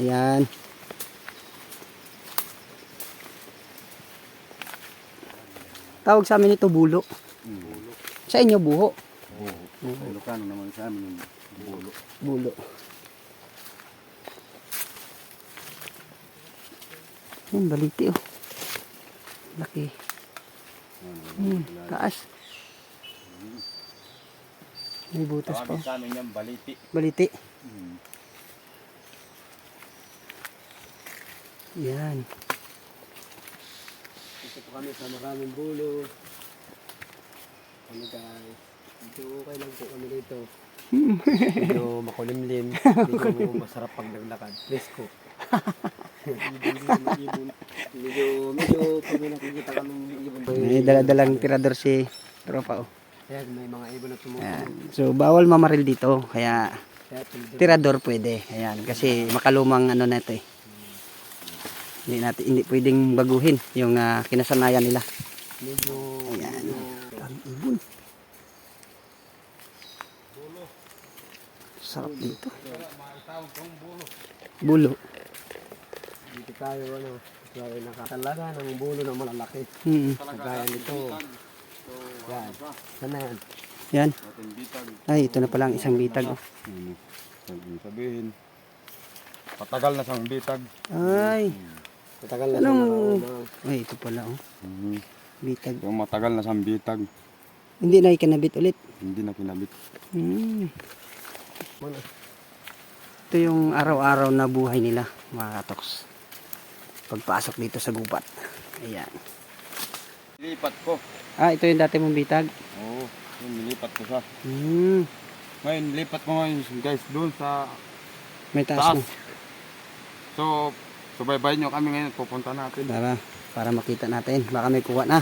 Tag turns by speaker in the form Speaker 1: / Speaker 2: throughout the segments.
Speaker 1: Ayan. Tawag sa amin ito bulo.
Speaker 2: Bulo.
Speaker 1: Sa inyo buho.
Speaker 2: Oo. Sa Ilocano naman sa amin bulo.
Speaker 1: Bulo. Yan, baliti oh. Laki. Hmm, taas. May butas pa.
Speaker 2: Tawagin
Speaker 1: oh.
Speaker 2: sa amin yung baliti.
Speaker 1: Baliti.
Speaker 2: Hmm.
Speaker 1: Yan.
Speaker 3: Dito po kami sa maraming bulo. Kami guys. Dito okay lang po kami dito. Medyo makulimlim. Medyo masarap pag naglakad. Presko. medyo, medyo may nakikita kami ibon.
Speaker 1: May daladalang tirador si tropa oh.
Speaker 3: Kaya may mga ibon na tumutunog.
Speaker 1: Ayan. So bawal mamaril dito kaya tirador pwede. Ayan kasi makalumang ano na ito eh. Hindi natin hindi pwedeng baguhin yung ah, kinasanayan nila.
Speaker 3: medyo,
Speaker 1: Ayan. Ang ibon. Sarap dito. Bulo.
Speaker 3: dito tayo ano. Tayo nakatalaga ng bulo na malalaki.
Speaker 1: Hmm.
Speaker 3: Kagaya nito. Yan. Sana yan.
Speaker 1: Yan. Ay, ito na pala ang isang bitag. oh.
Speaker 2: Hmm. Sabihin sabihin. Patagal na sang bitag.
Speaker 1: Ay.
Speaker 3: Matagal na
Speaker 1: Anong-
Speaker 3: sa mga
Speaker 1: Ay, ito pala oh.
Speaker 2: Hmm.
Speaker 1: Bitag.
Speaker 2: Yung matagal na sang bitag.
Speaker 1: Hindi na ikinabit ulit.
Speaker 2: Hindi na kinabit.
Speaker 1: Hmm.
Speaker 3: mga
Speaker 1: Ito yung araw-araw na buhay nila, mga katoks. Pagpasok dito sa gubat. Ayan.
Speaker 2: Nilipat ko.
Speaker 1: Ah, ito yung dati mong bitag.
Speaker 2: Oo. Yung nilipat ko siya.
Speaker 1: Hmm.
Speaker 2: Ngayon, nilipat ko ngayon guys doon sa
Speaker 1: May taas
Speaker 2: taas. So, subaybayin nyo kami ngayon. Pupunta natin.
Speaker 1: Para, para makita natin. Baka may kuha na.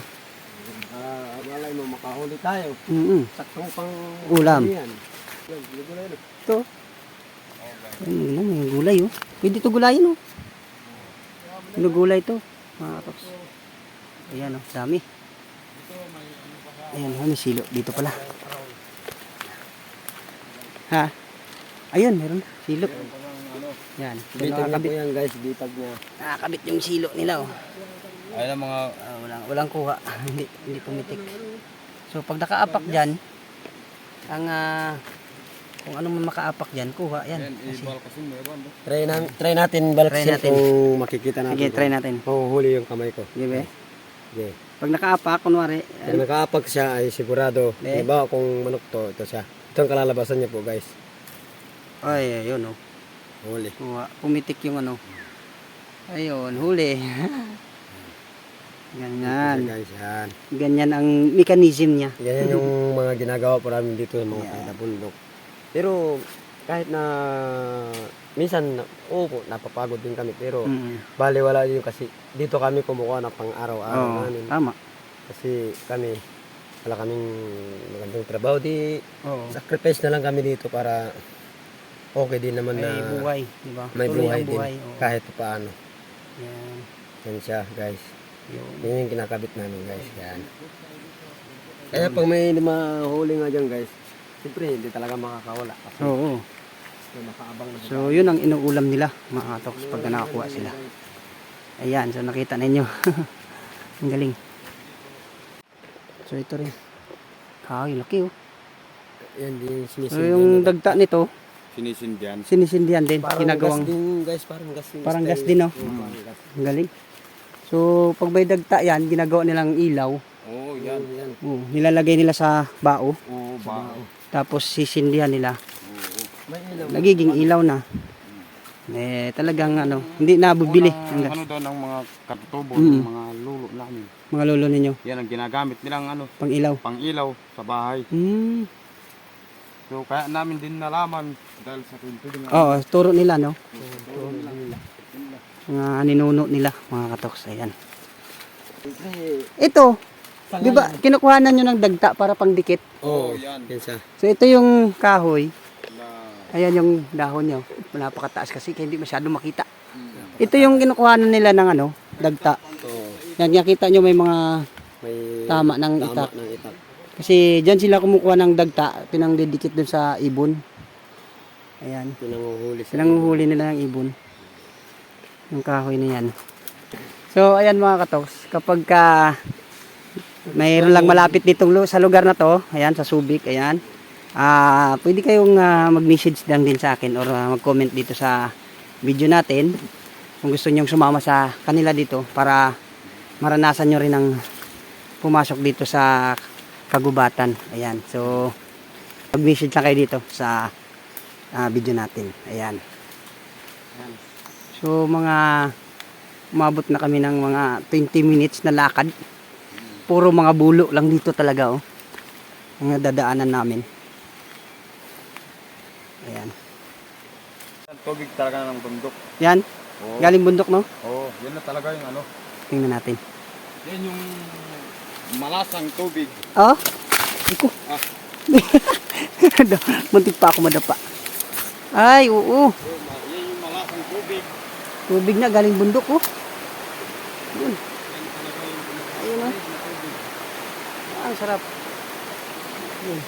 Speaker 3: Ah, malay mo makahuli tayo.
Speaker 1: Mm
Speaker 3: Saktong pang
Speaker 1: Ulam.
Speaker 3: Yan. Yan, ligo na yun.
Speaker 1: Ito. Ayun, ulam, may gulay oh. Pwede ito gulayin oh. Ginugulay ito. Mga katoks. Ayan oh, dami. Ayan, oh, may silo. Dito pala. Ha? Ayun, meron. Silo. Yan.
Speaker 3: Bitag na po yan guys, bitag niya.
Speaker 1: Nakakabit yung silo nila oh.
Speaker 2: Ayun ang mga
Speaker 1: Ah, walang, walang kuha. hindi, hindi pumitik. So pag nakaapak dyan, ang ah, kung ano man makaapak dyan, kuha yan. Kasi?
Speaker 3: Try, na, try natin balaksin
Speaker 1: Try natin.
Speaker 3: kung makikita natin.
Speaker 1: sige, try natin.
Speaker 3: Mahuhuli yung kamay ko.
Speaker 1: Sige, be.
Speaker 3: Okay.
Speaker 1: Pag nakaapak, kunwari,
Speaker 3: Pag nakaapak siya ay sigurado.
Speaker 1: Eh.
Speaker 3: Diba kung manok to, ito siya. Ito ang kalalabasan niya po guys.
Speaker 1: ay, ayun oh.
Speaker 3: Huli.
Speaker 1: Kuha, pumitik yung ano. Ayun, huli. Ganyan.
Speaker 3: Guys, yan.
Speaker 1: Ganyan ang mechanism niya.
Speaker 3: Ganyan yung mga ginagawa po namin dito sa mga
Speaker 1: Yeah.
Speaker 3: yeah. bundok. Pero kahit na minsan, oo po, napapagod din kami. Pero
Speaker 1: Mm.
Speaker 3: bali wala yun kasi dito kami kumukuha ng pang-araw-araw
Speaker 1: Oo,
Speaker 3: namin.
Speaker 1: tama.
Speaker 3: Kasi kami, wala kaming magandang trabaho. Di,
Speaker 1: Oo.
Speaker 3: sacrifice na lang kami dito para okay din naman
Speaker 1: May
Speaker 3: na
Speaker 1: buhay, di ba?
Speaker 3: may
Speaker 1: Tuloy
Speaker 3: buhay
Speaker 1: ang
Speaker 3: din.
Speaker 1: buhay. oo.
Speaker 3: Kahit paano.
Speaker 1: Yan.
Speaker 3: Yan siya, guys.
Speaker 1: Yun.
Speaker 3: Yan yung kinakabit namin, guys. Yan. Kaya pag may lima huli nga dyan, guys, siyempre hindi talaga makakawala. Kasi
Speaker 1: Oo.
Speaker 3: may makaabang na
Speaker 1: So, yun ang inuulam nila, mga katoks, pag nakakuha sila. Ayan, so nakita ninyo. ang galing. So, ito rin. Ay, laki oh.
Speaker 3: Yan din
Speaker 1: So,
Speaker 3: sinisindihan.
Speaker 1: yung dagta nito,
Speaker 2: Sinisindihan.
Speaker 1: sinisindihan din.
Speaker 3: parang
Speaker 1: ginagawang,
Speaker 3: gas din, guys. Parang gas din.
Speaker 1: Parang gas din, no?
Speaker 3: Oo, parang gas.
Speaker 1: ang galing. So, pag may dagta yan, ginagawa nilang ilaw.
Speaker 2: Oo,
Speaker 3: Yan,
Speaker 2: yan.
Speaker 3: yan.
Speaker 1: Oh, nilalagay nila sa bao.
Speaker 2: Oo, ba?
Speaker 1: Tapos sisindihan nila.
Speaker 2: Oo.
Speaker 3: May ilaw.
Speaker 1: Nagiging ilaw na. Eh, talagang ano, hindi na bubili.
Speaker 2: Unang,
Speaker 1: Ang
Speaker 2: ano daw ng mga katutubo,
Speaker 1: Mm.
Speaker 2: ng mga lulo namin.
Speaker 1: Mga lolo ninyo,
Speaker 2: Yan ang ginagamit nilang ano,
Speaker 1: pang ilaw.
Speaker 2: pang ilaw sa bahay.
Speaker 1: Hmm.
Speaker 2: So kaya namin din nalaman dahil sa kwento din.
Speaker 1: Oo, turo nila, no?
Speaker 3: Oo, nila.
Speaker 1: Mga ninuno nila, mga katoks. Ayan. Ito, di ba, kinukuhanan nyo ng dagta para pang dikit?
Speaker 3: Oo,
Speaker 2: Oo, yan.
Speaker 1: So, ito yung kahoy. Ayan yung dahon nyo. Napakataas kasi kaya hindi masyado makita. Ito yung kinukuhanan nila ng ano, dagta. Yan, nakita nyo may mga
Speaker 3: May
Speaker 1: tama ng
Speaker 3: tama
Speaker 1: itak.
Speaker 3: ng itak.
Speaker 1: Kasi dyan sila kumukuha ng dagta, pinangdidikit dun sa ibon. Ayan.
Speaker 3: Pinanguhuli sila.
Speaker 1: Pinanguhuli nila ng ibon. Yung kahoy na yan. So, ayan mga katoks, kapag ka mayroon lang malapit ditong sa lugar na to, ayan, sa Subic, ayan, ah pwede kayong ah, mag-message lang din sa akin or ah, mag-comment dito sa video natin kung gusto nyong sumama sa kanila dito para maranasan nyo rin ang pumasok dito sa kagubatan. Ayan, so mag-message lang kayo dito sa ah, video natin. Ayan. So mga umabot na kami ng mga 20 minutes na lakad. Puro mga bulo lang dito talaga oh. Ang dadaanan namin. Ayan.
Speaker 2: Tubig talaga ng bundok.
Speaker 1: Yan,
Speaker 2: Oo.
Speaker 1: galing bundok no?
Speaker 2: Oo, yan na talaga yung ano.
Speaker 1: Tingnan natin.
Speaker 2: Yan yung malasang tubig.
Speaker 1: Oh? Iko.
Speaker 2: Ah.
Speaker 1: Muntik pa ako madapa. Ay, oo.
Speaker 2: Yan yung malasang tubig.
Speaker 1: Tubig na galing bundok oh. Yun. Ayun oh. Ah, ang sarap. Yun.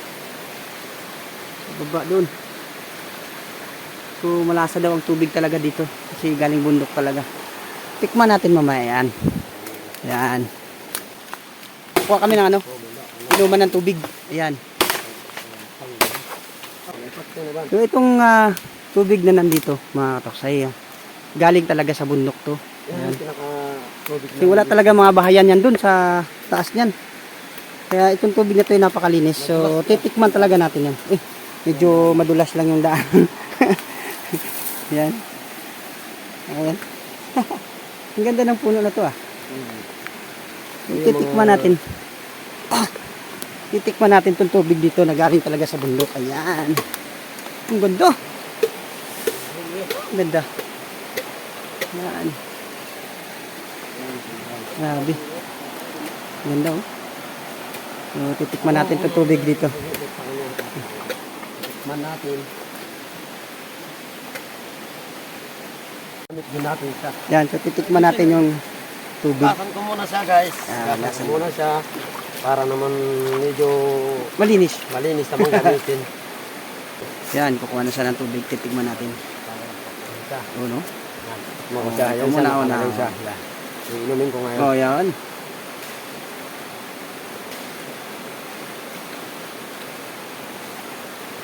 Speaker 1: Sa baba doon. So malasa daw ang tubig talaga dito. Kasi galing bundok talaga. Tikman natin mamaya yan. Yan. Kuha kami ng ano. Inuman ng tubig. Ayan. So itong ah, tubig na nandito mga katoksay. ah, galing talaga sa bundok to.
Speaker 3: Yan, pinaka tubig
Speaker 1: Kasi wala talaga mga bahayan yan dun sa taas niyan. Kaya itong tubig na to ay napakalinis. So titikman talaga natin yan. Eh, medyo madulas lang yung daan. yan. Ayan. Ang ganda ng puno na to ah. Titikman natin. Ah, titikman natin itong tubig dito na galing talaga sa bundok. Ayan. Ang ganda. Ang ganda. Yan. Grabe. Ganda oh. So, titikman natin itong tubig dito.
Speaker 3: Man natin.
Speaker 1: Yan, so titikman natin yung tubig.
Speaker 3: Bakan ko muna siya guys. Bakan ko muna siya. Para naman medyo
Speaker 1: Malinis.
Speaker 3: malinis naman gamitin.
Speaker 1: Yan, kukuha na siya ng tubig. Titikman natin. Oo, no?
Speaker 3: Mga
Speaker 1: Oh,
Speaker 3: siya. Yan
Speaker 1: muna.
Speaker 3: Iinumin ko ngayon.
Speaker 1: Oh, yan.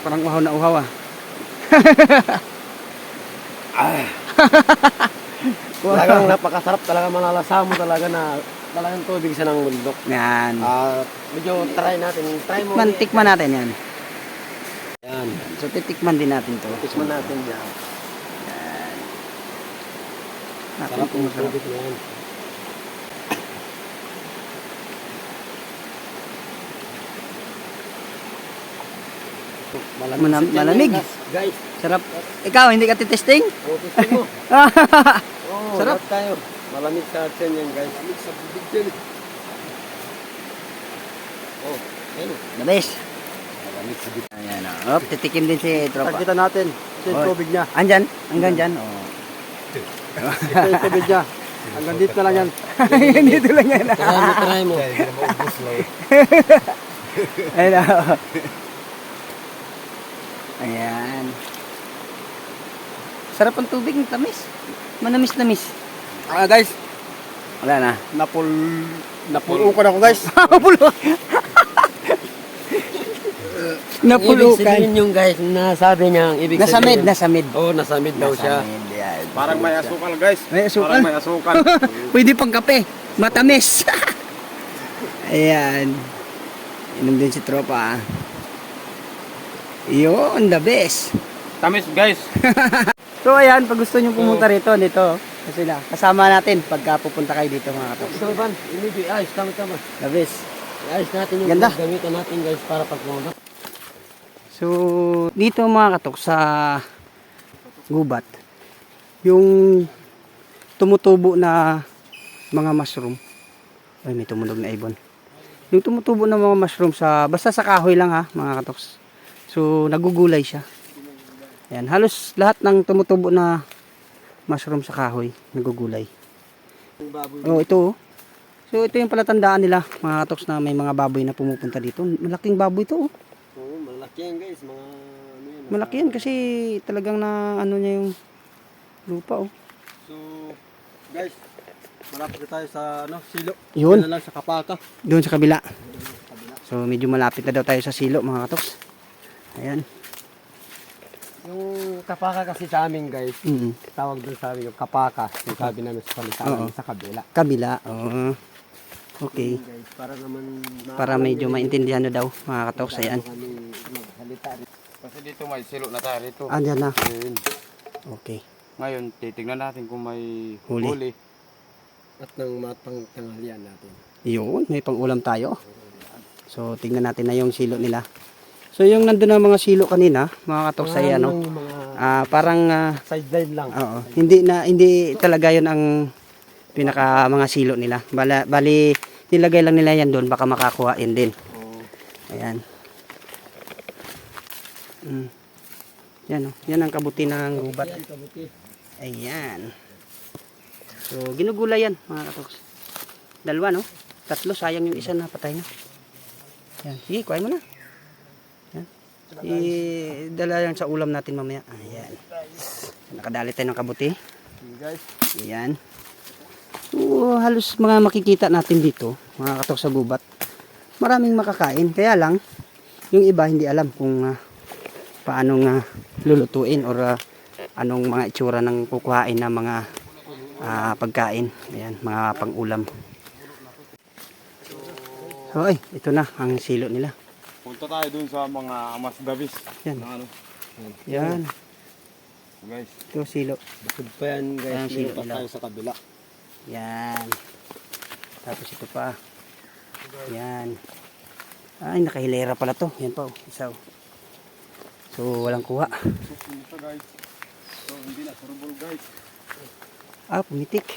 Speaker 1: Parang uhaw na uhaw ah.
Speaker 3: Talagang napakasarap talaga malalasa mo talaga na talagang tubig siya ng bundok.
Speaker 1: Yan.
Speaker 3: Ah, medyo try natin. Try mo.
Speaker 1: Tikman, tikman natin yan.
Speaker 3: Yan.
Speaker 1: So titikman din natin to.
Speaker 3: Tikman natin yan.
Speaker 1: Natin
Speaker 3: Sarap
Speaker 1: kung
Speaker 3: ng
Speaker 1: masarap.
Speaker 3: tubig yan.
Speaker 1: Manam-
Speaker 3: sa
Speaker 1: malamig.
Speaker 3: yan, Guys,
Speaker 1: Sarap. Ikaw, hindi ka titesting?
Speaker 3: oh, testing mo.
Speaker 1: Sarap.
Speaker 3: sarap tayo. Malamig sa tiyan yan, guys. Malamig sa bibig yan. Oh, ayun.
Speaker 1: Best.
Speaker 3: Malamig sa bibig.
Speaker 1: Ayan o. Oh, titikim din si Tropa.
Speaker 3: Pagkita natin. Ito yung
Speaker 1: Oh.
Speaker 3: tubig niya.
Speaker 1: Andyan? Hanggang dyan? Oh.
Speaker 3: Ito yung tubig niya. Hanggang dito lang yan.
Speaker 1: Dito lang yan.
Speaker 3: Try mo, try mo.
Speaker 1: Ayan o. Ayan. Sarap ang tubig ng tamis. Manamis-namis.
Speaker 3: Ah, guys.
Speaker 1: Wala na.
Speaker 3: Napul... Napulo ko na ako, guys.
Speaker 1: Napulo.
Speaker 3: Ibig
Speaker 1: Napulukan.
Speaker 3: sabihin yung guys, nasabi niya ang ibig
Speaker 1: Nasa mid,
Speaker 3: sabihin.
Speaker 1: nasa mid.
Speaker 3: Oo, oh, nasa mid daw siya.
Speaker 1: Nasa mid, yan.
Speaker 2: Parang may asukal guys.
Speaker 1: May asukal?
Speaker 2: Parang may asukal.
Speaker 1: Pwede pang kape. Matamis. Ayan. Inom din si tropa. Yun, the best.
Speaker 2: Tamis guys.
Speaker 1: So ayan, pag gusto nyo pumunta rito, dito. Kasi na, kasama natin pagka pupunta kayo dito mga katos.
Speaker 3: Ito, Ivan. Imigay. Ayos, tama, tama.
Speaker 1: The best.
Speaker 3: Ayos natin yung
Speaker 1: Ganda.
Speaker 3: gamitan natin, guys, para pag pumunta.
Speaker 1: So, dito mga katok sa gubat, yung tumutubo na mga mushroom. Ay, may tumunog na ibon. Yung tumutubo na mga mushroom sa, basta sa kahoy lang ha, mga katoks. So, nagugulay siya. Ayan, halos lahat ng tumutubo na mushroom sa kahoy, nagugulay. Oh, ito oh. So, ito yung palatandaan nila, mga katoks, na may mga baboy na pumupunta dito. Malaking baboy ito oh.
Speaker 3: Oo, malaki yan, guys. Mga, ano yan.
Speaker 1: Malaki yan kasi talagang na ano niya yung lupa oh.
Speaker 3: So, guys, malapit na tayo sa ano, silo.
Speaker 1: Yun.
Speaker 3: Na lang sa kapaka.
Speaker 1: Doon. Sa kabila. So medyo malapit na daw tayo sa silo mga katoks. Ayan.
Speaker 3: Yung kapaka kasi sa amin, guys,
Speaker 1: Mm.
Speaker 3: tawag doon sa amin yung kapaka. Yung sabi namin sa salita
Speaker 1: Oo.
Speaker 3: namin sa kabila.
Speaker 1: Kabila. Oo. Okay.
Speaker 3: Yun, guys, para naman
Speaker 1: Para medyo maintindihan nyo daw mga katoks. Ayan.
Speaker 3: Kami magsalita rin.
Speaker 2: Kasi dito may silo na tayo rito.
Speaker 1: Ah, dyan na.
Speaker 2: Ayun.
Speaker 1: Okay.
Speaker 2: Ngayon, titignan natin kung may
Speaker 1: Huli.
Speaker 2: huli.
Speaker 3: At ng matang tanghalian natin.
Speaker 1: Yun, may pang-ulam tayo. So tingnan natin na yung silo nila. So yung nandun na mga silo kanina, mga katoks ay ano,
Speaker 3: mga
Speaker 1: ah, parang ah,
Speaker 3: sideline lang.
Speaker 1: Oo. Hindi na hindi talaga 'yon ang pinaka mga silo nila. Bala, bali nilagay lang nila yan doon baka makakuha yan din. Ayan. Mm. Yan oh. Yan ang kabuti ng gubat.
Speaker 3: Ayan.
Speaker 1: So ginugulay yan mga katoks. Dalawa no? Tatlo sayang yung isa na patay na. Yan. Sige, kuhain mo na. I-dala yan sa ulam natin mamaya. Ayan. Nakadali tayo ng kabuti. Ayan. So, halos mga makikita natin dito, mga katok sa gubat. Maraming makakain. Kaya lang, yung iba hindi alam kung ah, paano nga lulutuin or ah, anong mga itsura ng kukuhain na mga ah, pagkain. Ayan, mga pang-ulam. So, ay, ito na ang silo nila.
Speaker 2: Punta tayo dun sa mga amas dabis.
Speaker 1: Yan.
Speaker 2: Ano,
Speaker 1: Yan,
Speaker 2: guys.
Speaker 1: ito silo.
Speaker 3: Bukod pa yan, guys.
Speaker 1: Ayan, silo
Speaker 3: pa tayo sa kabila.
Speaker 1: Yan. Tapos ito pa. Yan. Ay, nakahilera pala to. Yan pa, oh. Isa, oh. So, walang kuha.
Speaker 2: So, punta guys. So, hindi na surubol guys.
Speaker 1: Ah, pumitik.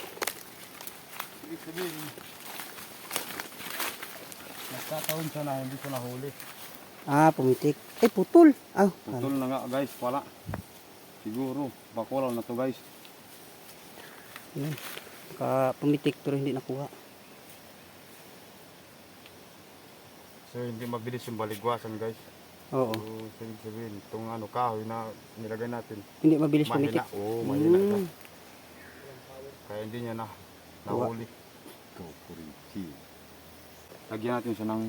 Speaker 2: Ibig sabihin, nagkataon siya na hindi ko nahuli.
Speaker 1: Ah, pumitik. Eh, putol. Ah,
Speaker 2: Putol na nga guys, wala. Siguro, bakulaw na to guys.
Speaker 1: yan. Ka pumitik pero hindi nakuha.
Speaker 2: So, hindi mabilis yung baligwasan guys.
Speaker 1: Oo.
Speaker 2: So, ibig sabihin, itong ano, kahoy na nilagay natin.
Speaker 1: Hindi mabilis pumitik.
Speaker 2: Mahina. Oo, mahina siya.
Speaker 1: Mm.
Speaker 2: Kaya hindi niya na nahuli. Lagyan natin siya ng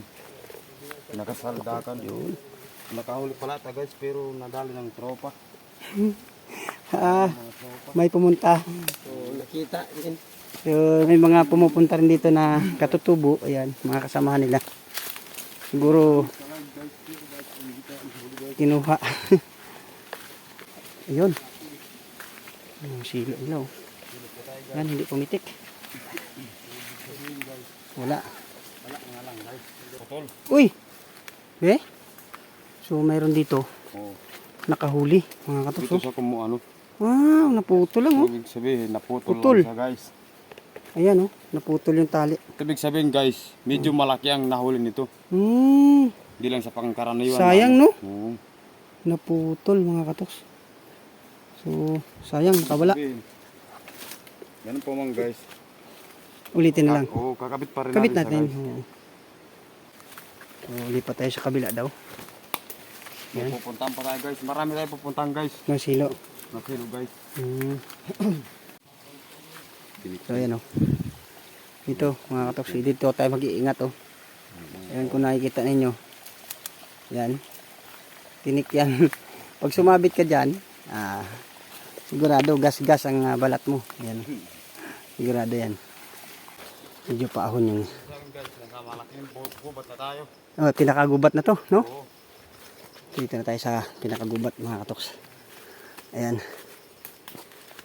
Speaker 2: pinakasaldakan.
Speaker 1: Yun.
Speaker 2: Nakahuli pala ta guys, pero nadali ng tropa.
Speaker 1: Ah, may pumunta.
Speaker 3: So, nakita din.
Speaker 1: So, may mga pumupunta rin dito na katutubo. Ayan, mga kasamahan nila. Siguro, kinuha. Ayun. Yung silo nila. oh. Yan, hindi pumitik. Wala.
Speaker 2: Putol.
Speaker 1: Uy! Be? So, mayroon dito.
Speaker 2: Oo.
Speaker 1: Nakahuli. Mga
Speaker 2: Dito
Speaker 1: katukso.
Speaker 2: siya kumu ano.
Speaker 1: Wow, naputol lang oh.
Speaker 2: Ibig sabihin, naputol
Speaker 1: Putol.
Speaker 2: lang siya guys.
Speaker 1: Ayan oh, naputol yung tali.
Speaker 2: Ibig sabihin guys, medyo malaki ang nahuli nito.
Speaker 1: Hmm,
Speaker 2: Hindi lang sa pangkaraniwan.
Speaker 1: Sayang,
Speaker 2: ano.
Speaker 1: no?
Speaker 2: Oo.
Speaker 1: naputol mga katoks. So, sayang, nakawala.
Speaker 2: Ganun po man guys.
Speaker 1: Ulitin na lang.
Speaker 2: Ka- Oo, kakabit pa rin
Speaker 1: Kabit
Speaker 2: natin.
Speaker 1: natin. Oo. So, lipat tayo sa kabila daw. Yan.
Speaker 2: Pupuntahan pa tayo guys. Marami tayo pupuntahan guys.
Speaker 1: Ng silo.
Speaker 2: Nakilo guys.
Speaker 1: Hmm. So, ayan oh. Dito, mga katoks. Dito tayo mag-iingat oh. Ayan kung nakikita ninyo. Yan. Tinik yan. Pag sumabit ka dyan, ah, sigurado gas-gas ang ah, balat mo. Yan. Sigurado yan. Medyo paahon yung oh, pinakagubat na to, no?
Speaker 2: Oo.
Speaker 1: Dito na tayo sa pinakagubat mga katoks. Ayan.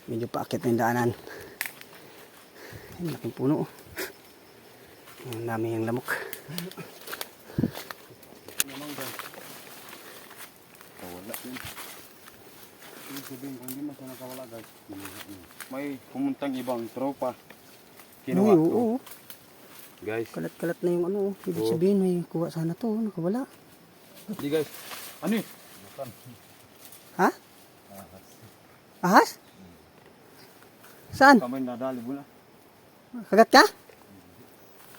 Speaker 1: Medyo paakit na yung daanan. Ay, laking puno. oh. Ang dami yung lamok.
Speaker 2: Kawala yun. Ibig sabihin, kung hindi siya nakawala guys. May pumuntang ibang tropa. Kinuha to.
Speaker 1: oo, oo.
Speaker 2: Guys.
Speaker 1: Kalat-kalat na yung ano. oh. Ibig
Speaker 2: Oo.
Speaker 1: sabihin may kuha sana to. Nakawala.
Speaker 2: Hindi guys. Ano yun?
Speaker 1: Ha? Ahas? Saan?
Speaker 2: Kamay nadali mo na.
Speaker 1: Kagat ka?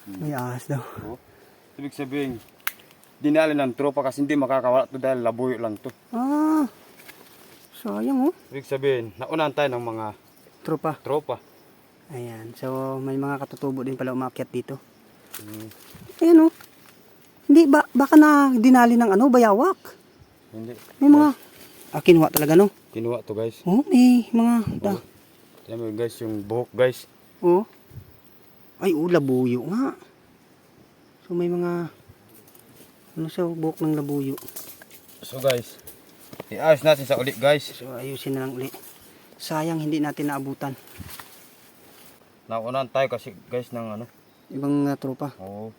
Speaker 1: May ahas daw.
Speaker 2: Oh. Ibig sabihin, dinali ng tropa kasi hindi makakawala to dahil labuyo lang to.
Speaker 1: Ah. Sayang oh.
Speaker 2: Ibig sabihin, naunahan tayo ng mga
Speaker 1: Tropa.
Speaker 2: Tropa.
Speaker 1: Ayan. So, may mga katutubo din pala umakyat dito.
Speaker 2: Mm,
Speaker 1: Ayan oh. Hindi, ba, baka na dinali ng ano, bayawak.
Speaker 2: hindi.
Speaker 1: May mga, ah, kinuha talaga no?
Speaker 2: Kinuha to guys.
Speaker 1: Oh, may mga, da,
Speaker 2: Alam mo guys, yung buhok guys.
Speaker 1: oh. Ay, oh, labuyo nga. So, may mga, ano sa buhok ng labuyo.
Speaker 2: So guys, iayos natin sa ulit guys.
Speaker 1: So, ayusin na lang uli. Sayang, hindi natin naabutan.
Speaker 2: Naunahan tayo kasi guys ng ano.
Speaker 1: Ibang uh, tropa.
Speaker 2: Oo.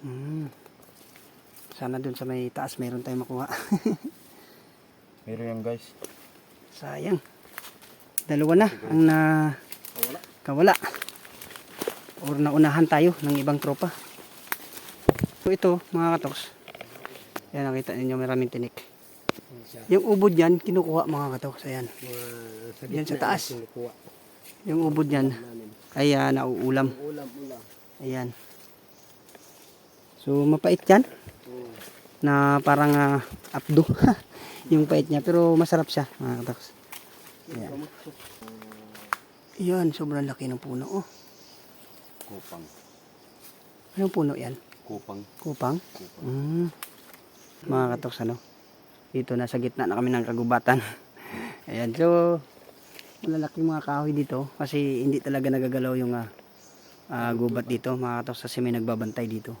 Speaker 1: Hmm. Sana dun sa may taas mayroon tayong makuha.
Speaker 2: Meron yan guys.
Speaker 1: Sayang. Dalawa na ang na kawala. Or naunahan tayo ng ibang tropa. So ito mga katoks. Yan nakita ninyo maraming tinik. Yung ubod yan kinukuha mga katoks. Ayan. Yan sa taas.
Speaker 3: kinukuha
Speaker 1: Yung ubod yan
Speaker 3: namin.
Speaker 1: ay ah, nauulam.
Speaker 3: Ulam, ulam.
Speaker 1: Ayan. So mapait yan. Na parang ah, abdo. yung pait niya. Pero masarap siya mga katoks. Ayan. Yan, sobrang laki ng puno. Oh.
Speaker 2: Kupang.
Speaker 1: Anong puno yan?
Speaker 2: Kupang.
Speaker 1: Kupang? Mm. Mga katoks, ano? Dito, nasa gitna na kami ng kagubatan. Ayan, so, malalaking mga kahoy dito kasi hindi talaga nagagalaw yung ah, ah, gubat dito, mga katoks, kasi may nagbabantay dito.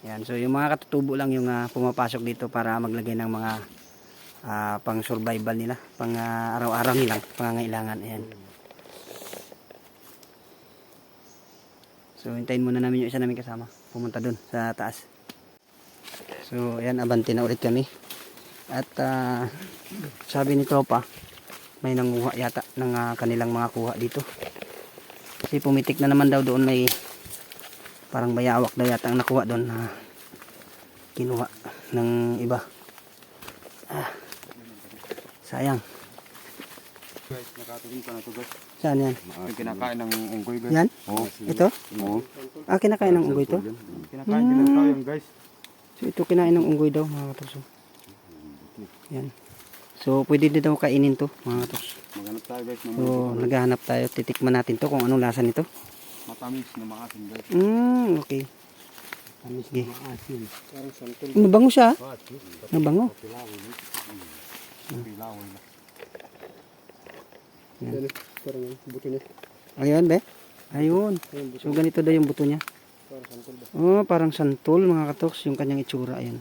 Speaker 1: Ayan, so yung mga katutubo lang yung ah, pumapasok dito para maglagay ng mga ah, pang survival nila, pang ah, araw-araw nilang pangangailangan. Ayan. So, hintayin muna namin yung isa namin kasama. Pumunta dun sa taas. So, ayan, abante na ulit kami. At ah, sabi ni Tropa, may nanguha yata ng ah, kanilang mga kuha dito. Kasi pumitik na naman daw doon may parang bayawak daw yata ang nakuha doon na kinuha ng iba. Ah, sayang.
Speaker 2: Guys, nakatulong ka na to guys.
Speaker 1: Saan yan?
Speaker 2: Yung kinakain ng unggoy guys.
Speaker 1: Yan?
Speaker 2: Oo.
Speaker 1: Ito?
Speaker 2: Oo.
Speaker 1: Ah, kinakain ng unggoy to?
Speaker 2: Kinakain din ng tao yan guys.
Speaker 1: So ito kinain ng unggoy daw mga katos. Yan. So pwede din daw kainin to mga katos.
Speaker 2: Maghanap tayo guys
Speaker 1: So naghahanap tayo, titikman natin to kung anong lasa nito.
Speaker 2: matamis na maasim guys.
Speaker 1: Mm, okay.
Speaker 3: Amis
Speaker 1: Sige.
Speaker 3: na maasim. Parang santol.
Speaker 1: Nabango siya. ah. Nabango.
Speaker 2: Pilaway na.
Speaker 1: Yan.
Speaker 3: Yan, parang buto niya.
Speaker 1: Ayun, be. Ayun. So ganito daw yung buto niya.
Speaker 3: Parang santol ba?
Speaker 1: Oh, parang santol mga katoks yung kanyang itsura. Ayan.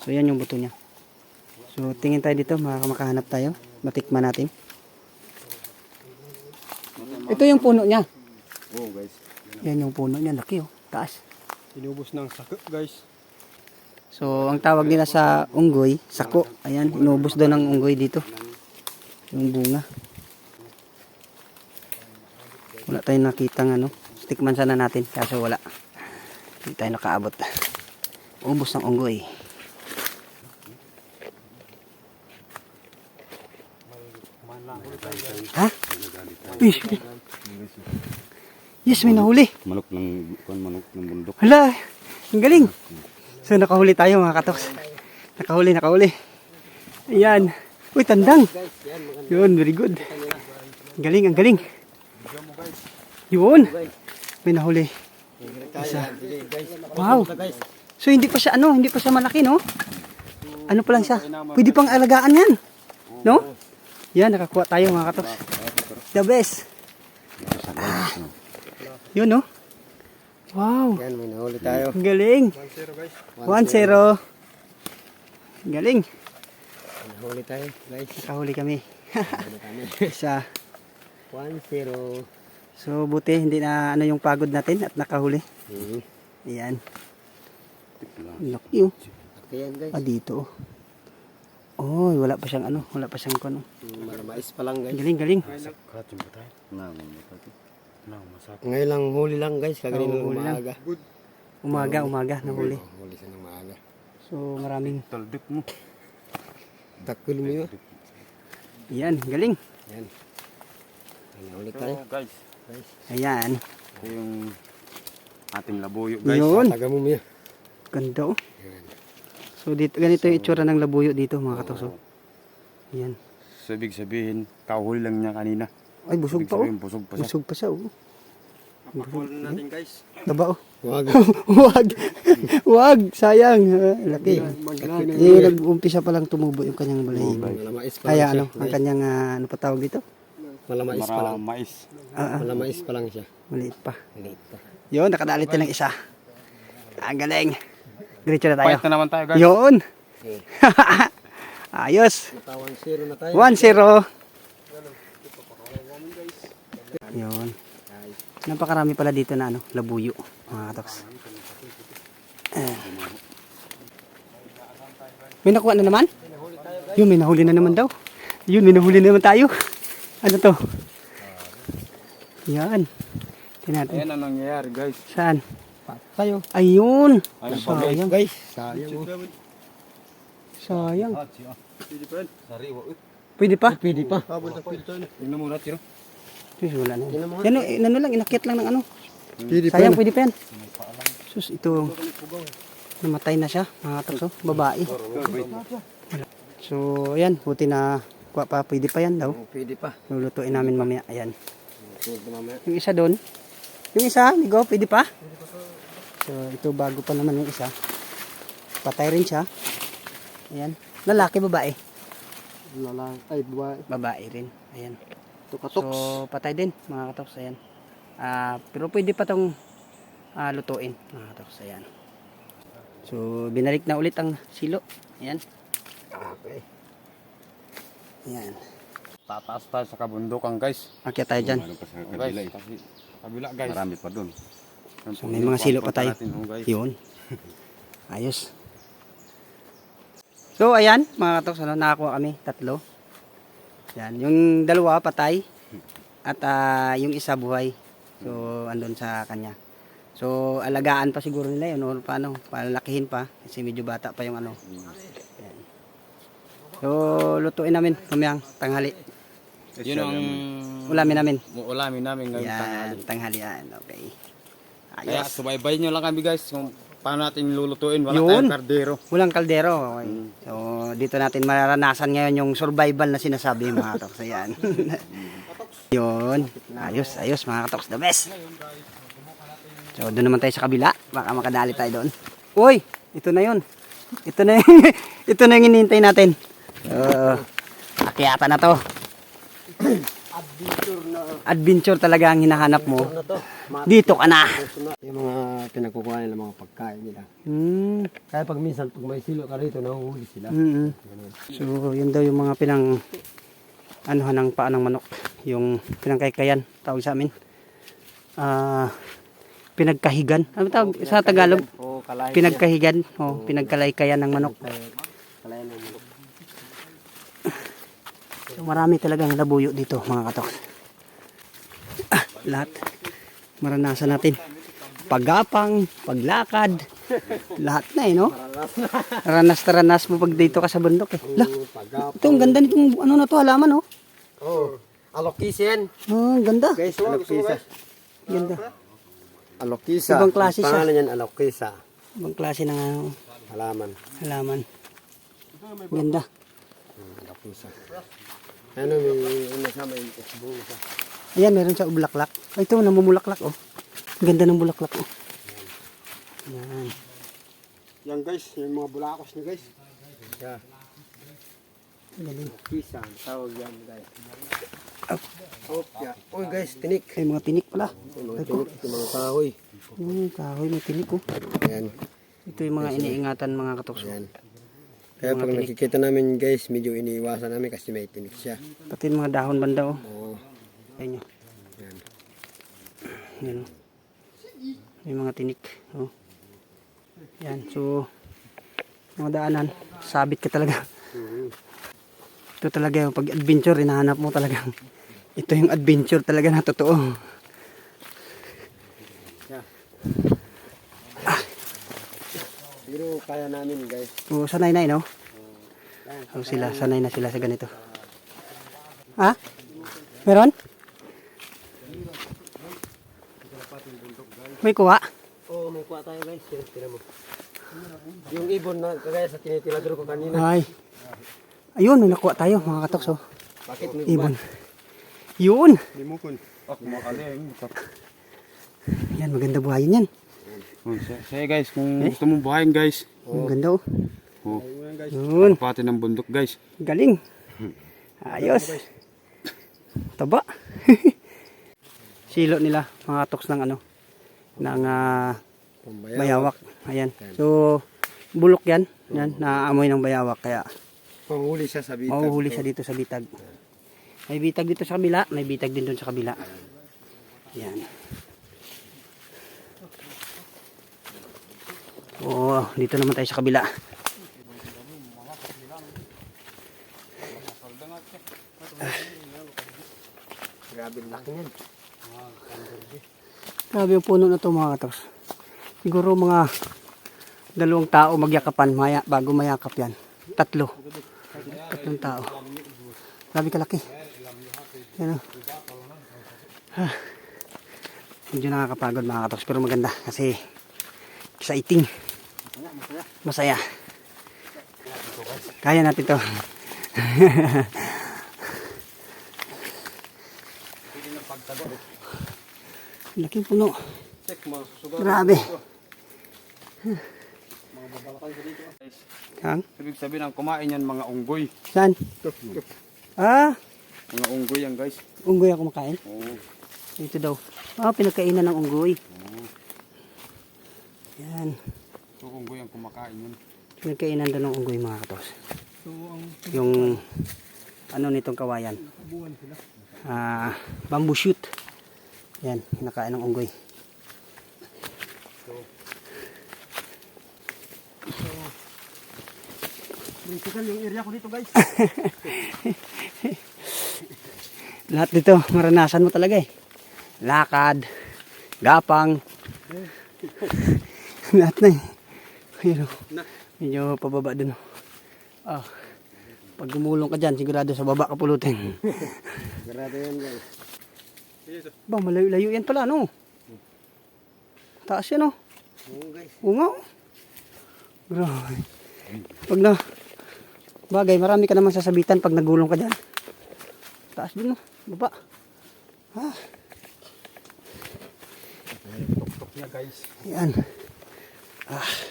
Speaker 1: So yan yung buto niya. So tingin tayo dito, maka- makahanap tayo. Matikman natin. Ito yung puno niya.
Speaker 2: Oo guys.
Speaker 1: Yan yung puno niya. Laki oh. Taas.
Speaker 3: Inubos ng sako guys.
Speaker 1: So, ang tawag nila sa unggoy, sako. Ayan, inubos daw ng unggoy dito. Yung bunga. Wala tayong nakitang ano. Tikman sana natin, kaso wala. Hindi tayo nakaabot. Ubos ng unggoy. Ha? Uy, Yes, may nahuli.
Speaker 2: Manok ng kuan manok ng bundok.
Speaker 1: Hala, ang galing. So nakahuli tayo mga katoks. Nakahuli, nakahuli. Ayan. Uy, tandang. Yun, very good. Ang galing, ang galing. Yun. May nahuli. Isa. Wow. So hindi pa siya ano, hindi pa siya malaki, no? Ano pa lang siya? Pwede pang alagaan yan. No? Yan, nakakuha tayo mga katoks. The best. Ah. Yun, no? Wow.
Speaker 3: Yan, may nahuli tayo.
Speaker 1: Ang galing.
Speaker 3: 1-0 guys.
Speaker 1: 1-0. Ang galing.
Speaker 3: May nahuli tayo guys.
Speaker 1: Nakahuli kami.
Speaker 3: Nahuli kami.
Speaker 1: Isa.
Speaker 3: 1-0.
Speaker 1: So, buti hindi na ano yung pagod natin at nakahuli.
Speaker 3: Hmm.
Speaker 1: Ayan. Laki oh.
Speaker 3: Yan guys.
Speaker 1: Ah, dito oh. Oh, wala pa siyang ano, wala pa siyang.
Speaker 3: Hmm, Malamais pa lang guys.
Speaker 1: Galing, galing.
Speaker 2: Kacim ba tayo? Na, masak. Na, masak.
Speaker 3: Ngayon lang huli lang guys. Kagaling ng
Speaker 1: huli lang.
Speaker 3: umaga.
Speaker 1: Umaga, umaga, nahuli.
Speaker 3: Oo, Huli siya ng umaga.
Speaker 1: So, maraming,
Speaker 2: Taldik mo.
Speaker 3: Takul mo yun.
Speaker 1: ayan, galing.
Speaker 3: Yan. May nahuli tayo.
Speaker 2: So guys,
Speaker 3: Guys.
Speaker 1: Ayan.
Speaker 2: ito yung ating labuyo guys.
Speaker 1: Yun.
Speaker 3: Taga mo mo yun.
Speaker 1: Ganda oh.
Speaker 3: Yan.
Speaker 1: So, dito, ganito yung itsura ng labuyo dito mga katoso. Ayan.
Speaker 2: So ibig sabihin, kahuli lang niya kanina.
Speaker 1: Ay, busog
Speaker 2: Ibig
Speaker 1: pa oh.
Speaker 2: sabihin, busog pa siya.
Speaker 1: Busog pa siya oh.
Speaker 3: Papakulan natin guys.
Speaker 1: Taba oh.
Speaker 3: Wag.
Speaker 1: Wag. Wag. Sayang. Ah, Laki. Eh, nag-umpisa pa lang tumubo yung kanyang balahibo.
Speaker 3: Malamais pa
Speaker 1: Kaya ano, ang kanyang, ah, ano pa tawag dito?
Speaker 3: Malamais pa lang.
Speaker 2: mais.
Speaker 1: Ah, ah,
Speaker 3: Malamais pa lang siya.
Speaker 1: maliit pa.
Speaker 3: Maliit pa.
Speaker 1: Yun, nakadalit na ng isa. Ang galing. Diretso na tayo.
Speaker 2: Fight na naman tayo guys.
Speaker 1: Yun.
Speaker 3: Okay.
Speaker 1: Ayos.
Speaker 3: Natawan zero na tayo.
Speaker 1: 1-0. Yun. Napakarami pala dito na ano, labuyo. Mga katoks. Eh. May nakuha na naman? Yun, may nahuli na naman daw. Yun, may nahuli na naman tayo. Ano to? Yan. Tingnan natin.
Speaker 2: Ayan ang nangyayari guys.
Speaker 1: Saan?
Speaker 3: Tayo.
Speaker 1: Ayun.
Speaker 2: Ayun pa guys.
Speaker 1: Sayang.
Speaker 3: Guys, sayang oh.
Speaker 1: Sayang.
Speaker 2: Sariwa.
Speaker 1: Pwede pa?
Speaker 3: Pwede pa.
Speaker 2: Tingnan mo natin. oh.
Speaker 1: Sus, wala na. Yan, eh, ano lang, inakyat lang ng ano.
Speaker 3: Pwede
Speaker 1: Sayang, pwede pa yan. Sus, ito, namatay na siya, mga kapso, babae. So, ayan, buti na, kuha pa, pwede pa yan daw.
Speaker 3: Pwede pa.
Speaker 1: Lulutuin namin mamaya, ayan.
Speaker 3: Pwede.
Speaker 1: Yung isa doon, yung isa, Migo, pwede pa? So, ito bago pa naman yung isa. Patay rin siya. Ayan. Lalaki, babae.
Speaker 3: Lalang. Ay, babae.
Speaker 1: Babae rin. Ayan.
Speaker 3: Tukatoks.
Speaker 1: So, patay din, mga katoks. Ayan. Ah, pero pwede pa tong ah, lutuin, mga katoks. Ayan. So, binalik na ulit ang silo. Ayan.
Speaker 3: Okay.
Speaker 1: Ayan.
Speaker 2: Tataas tayo sa kabundukan guys.
Speaker 1: Akyat tayo dyan.
Speaker 2: Ano pa sa kabila eh. Kasi kabila guys. Marami pa dun.
Speaker 1: So, may mga silo pa tayo.
Speaker 2: Oh.
Speaker 1: Yun. Ayos. So, ayan, mga katoks, ano, nakakuha kami, tatlo. Yan, yung dalawa patay at ah, yung isa buhay. So, andun sa kanya. So, alagaan pa siguro nila yun, o paano, palalakihin pa, kasi medyo bata pa yung ano. Yan. So, lutuin namin mamayang tanghali.
Speaker 2: Yun ang
Speaker 1: Ulamin namin.
Speaker 2: ulamin namin ngayong tanghali.
Speaker 1: Yan, tanghalian, okay.
Speaker 2: Kaya
Speaker 1: Ayos.
Speaker 2: subaybayin nyo lang kami guys kung paano natin lulutuin. Wala
Speaker 1: Yun.
Speaker 2: tayong kardero.
Speaker 1: Walang kaldero. Okay. So, dito natin mararanasan ngayon yung survival na sinasabi mga katoks. Ayan. Yun. Ayos, ayos mga katoks. The best. So, doon naman tayo sa kabila. Baka makadali tayo doon. Uy! Ito na yun. Ito na yung, ito na yung hinihintay natin. Uh, akyata na to.
Speaker 3: Adventure.
Speaker 1: Adventure talaga ang hinahanap mo.
Speaker 3: Ano to?
Speaker 1: Dito ka na.
Speaker 3: Yung mga pinagkukuha nila, mga pagkain nila.
Speaker 1: Hmm.
Speaker 3: Kaya pag minsan, pag may silo ka rito, nahuhuli sila.
Speaker 1: Mm So, yun daw yung mga pinang anuhan ng paa ng manok. Yung pinangkaykayan, tawag sa amin. Ah, pinagkahigan. Ano tawag sa Tagalog?
Speaker 3: O kalay.
Speaker 1: Pinagkahigan. O, pinagkalaykayan ng manok.
Speaker 3: Kalay ng manok.
Speaker 1: So, marami talagang labuyo dito, mga katok. Ah, lahat. Maranasan natin. Paggapang, paglakad, lahat na eh, no? Ranas-ranas mo pag dito ka sa bundok eh. Lah, ito ang ganda nitong ano na to, halaman oh.
Speaker 3: Oh. Alokisen.
Speaker 1: Oh, ang ganda.
Speaker 3: Guys, alokisa.
Speaker 1: Ganda.
Speaker 3: Alokisa.
Speaker 1: Ibang klase siya.
Speaker 3: Pangalan yan, alokisa.
Speaker 1: Ibang klase ng ano,
Speaker 3: Halaman.
Speaker 1: halaman. Ganda.
Speaker 3: Hmm, Alokisa. Ano, may ano sa may busa.
Speaker 1: Ayan, meron siya bulaklak. Ay, ito, namumulaklak, oh. Ang ganda ng bulaklak, oh. Yan.
Speaker 3: Yan guys, yung mga bulakos niya guys. Yeah.
Speaker 1: Galing.
Speaker 3: Kisa, tawag yan guys.
Speaker 1: Up.
Speaker 3: Oh, yeah. Uy guys, tinik.
Speaker 1: Ay, mga tinik pala.
Speaker 3: Yung mga tinik, yung mga kahoy.
Speaker 1: Hmm, kahoy, may tinik, oh.
Speaker 3: Ayan,
Speaker 1: Ito yung mga iniingatan mga katokso.
Speaker 3: ayan. Kaya pag nakikita namin guys, medyo iniiwasan namin kasi may tinik siya.
Speaker 1: Pati yung mga dahon banda, oh.
Speaker 3: Oo.
Speaker 1: Ayan nyo.
Speaker 3: Ayan.
Speaker 1: Yan, oh. May mga tinik, oh. Yan, so, mga daanan, sabit ka talaga. Ito talaga yung pag adventure, hinahanap mo talaga. Ito yung adventure talaga na totoo.
Speaker 3: Pero kaya namin guys.
Speaker 1: So, sanay na, eh, no?
Speaker 3: Kaya,
Speaker 1: So, sila, sanay na sila sa ganito. Ha? Meron? May kuha?
Speaker 3: Oo, may kuha tayo guys. Yan, tira mo. Yung ibon na kagaya sa tinitiladro ko kanina.
Speaker 1: Ay. Ayun, may nakuha tayo mga katokso.
Speaker 3: Bakit may
Speaker 1: Ibon. Yun.
Speaker 3: Limukon.
Speaker 2: Ah, kumakaling.
Speaker 1: Yan, maganda buhayin yan.
Speaker 2: Oh, say, say guys, kung gusto mong buhayin guys.
Speaker 1: Ang ganda oh.
Speaker 2: Oh,
Speaker 3: Ayun yan guys.
Speaker 1: Yun.
Speaker 2: pati ng bundok guys.
Speaker 1: Galing. Ayos. Taba. Silo nila, mga toks ng ano, ng ah,
Speaker 3: Pambayawak.
Speaker 1: bayawak. Ayan. So, bulok yan. Yan, naaamoy ng bayawak. Kaya,
Speaker 3: Panghuli siya sa bitag.
Speaker 1: mahuhuli siya dito sa bitag. May bitag dito sa kabila, may bitag din doon sa kabila. Yan. Oo, dito naman tayo sa kabila.
Speaker 3: Grabe laki niyan.
Speaker 1: Grabe yung puno na to mga katos. Siguro mga dalawang tao magyakapan maya, bago mayakap yan. Tatlo. Tatlong tao. Grabe kalaki. Yan o. Ah. Medyo nakakapagod mga katos pero maganda kasi exciting. Masaya. Kaya natin to. Laking puno.
Speaker 2: Check mo.
Speaker 1: Grabe. Hang?
Speaker 2: Ibig sabihin ang kumain yan mga unggoy.
Speaker 1: Saan? Ah,
Speaker 2: Mga unggoy yan guys.
Speaker 1: unggoy ako makain.
Speaker 2: Oo.
Speaker 1: Ito daw. Ah, pinagkainan ng unggoy. Yan.
Speaker 2: So unggoy ang kumakain yan.
Speaker 1: Pinagkainan daw ng unggoy mga katos.
Speaker 3: So, ang
Speaker 1: Yung ano nitong kawayan.
Speaker 3: buwan sila.
Speaker 1: Ah, bamboo shoot. Yan, kinakain ng unggoy.
Speaker 3: Critical yung area ko dito guys.
Speaker 1: Lahat dito, maranasan mo talaga eh. Lakad, gapang. Lahat na eh. Ayun, oh. medyo pababa dun. oh. Ah, pag gumulong ka dyan, sigurado sa baba ka pulutin.
Speaker 3: Grabe yan guys.
Speaker 1: Ba, malayo-layo yan pala, no? Taas yan, oh.
Speaker 3: Oo guys.
Speaker 1: Oo nga, oh. Grabe. Pag na, bagay, marami ka naman sasabitan pag nagulong ka dyan. Taas din, oh. Baba. Ah,
Speaker 3: Tok niya guys.
Speaker 1: yan. Ah.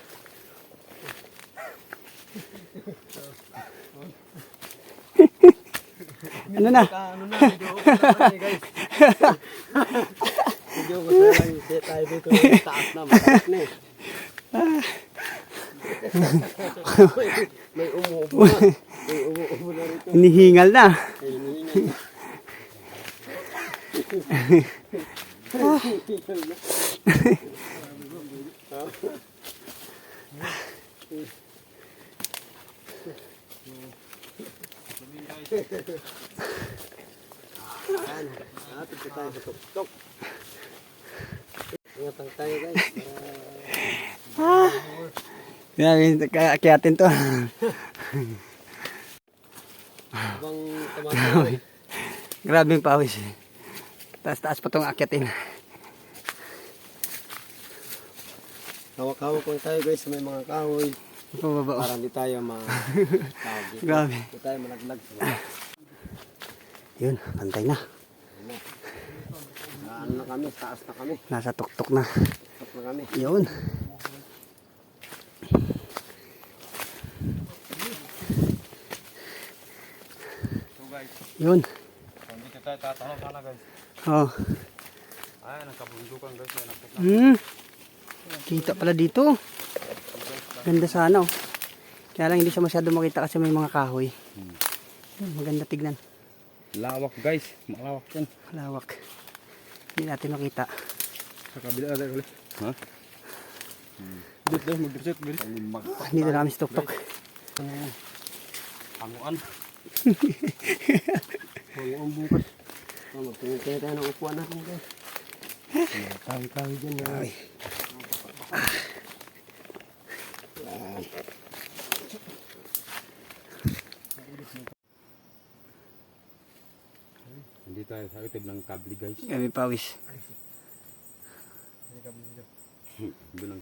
Speaker 1: ano na?
Speaker 3: Ano na, video ko na guys. Video ko na lang. Tayo dito. Taas na. Mataas na eh. may, may umuubo na. May umuubo na rito.
Speaker 1: Na.
Speaker 3: Hinihingal na. Yan. Atid ka tayo sa tuktok. Ingat lang tayo guys.
Speaker 1: Yan, kaya akiyatin to.
Speaker 3: habang tumatawa.
Speaker 1: Grabe yung pawis. eh. Taas-taas pa tong akyatin.
Speaker 3: Hawak-hawak lang tayo guys sa may mga kahoy.
Speaker 1: Pababa.
Speaker 3: Para hindi tayo ma...
Speaker 1: Grabe.
Speaker 3: Hindi tayo baba.
Speaker 1: Yun, pantay na.
Speaker 3: Ano na kami, taas na kami.
Speaker 1: Nasa tuktok na.
Speaker 3: Taas na kami.
Speaker 1: Yun.
Speaker 2: So guys,
Speaker 1: Yun.
Speaker 2: dito tayo tatanaw sana guys.
Speaker 1: Oh.
Speaker 2: Ay, nakabundukan guys.
Speaker 1: Hmm. Kita pala dito. Ganda sana oh. Kaya lang hindi siya masyado makita kasi may mga kahoy. Yun, maganda tignan.
Speaker 2: Lawak guys. Malawak yan.
Speaker 1: Malawak. Hindi natin makita.
Speaker 3: Sa kabila tayo ulit.
Speaker 2: Ha?
Speaker 3: Dito tayo mag-reset.
Speaker 1: Ah, Dito na kami sa tuktok.
Speaker 2: Hanguan.
Speaker 3: Huwag ang bukas. Magtingin tayo tayo ng upuan natin guys. Kahoy-kahoy dyan. ah.
Speaker 1: Ay.
Speaker 2: Hindi tayo sa itib ng kabli guys.
Speaker 1: Gabi pawis.
Speaker 2: Doon ang